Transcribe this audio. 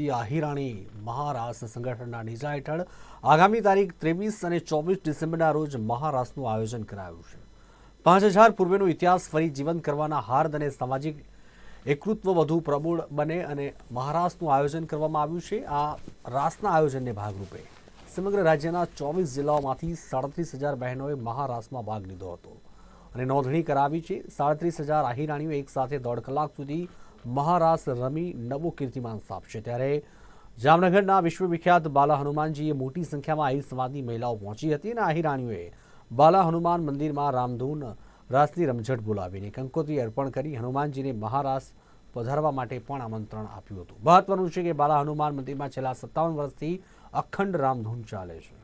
ભારતીય આહિરાણી મહારાસ સંગઠનના નીચા હેઠળ આગામી તારીખ ત્રેવીસ અને ચોવીસ ડિસેમ્બરના રોજ મહારાસનું આયોજન કરાયું છે. પાંચ હજાર પૂર્વેનો ઇતિહાસ ફરી જીવંત કરવાના હાર્દ અને સામાજિક એકૃત્વ વધુ પ્રબળ બને અને મહારાસનું આયોજન કરવામાં આવ્યું છે. આ રાસના આયોજનને ભાગરૂપે સમગ્ર રાજ્યના ચોવીસ જિલ્લાઓમાંથી સાડત્રીસ હજાર બહેનોએ મહારાસમાં ભાગ લીધો હતો. અને નોંધણી કરાવી છે, સાડત્રીસ હજાર આહિરાણીઓ એક સાથે દોઢ કલાક સુધી મહારાસ રમી નવો કીર્તિમાન સ્થાપશે. ત્યારે જામનગરના વિશ્વવિખ્યાત બાલા હનુમાનજીએ મોટી સંખ્યામાં આહિર સમાજની મહિલાઓ પહોંચી હતી અને આહિરાણીઓએ બાલા હનુમાન મંદિરમાં રામધૂન રાસની રમઝટ બોલાવીને કંકોત્રી અર્પણ કરી હનુમાનજીને મહારાસ પધારવા માટે પણ આમંત્રણ આપ્યું હતું. મહત્વનું છે કે બાલા હનુમાન મંદિરમાં છેલ્લા સત્તાવન વર્ષથી અખંડ રામધૂન ચાલે છે.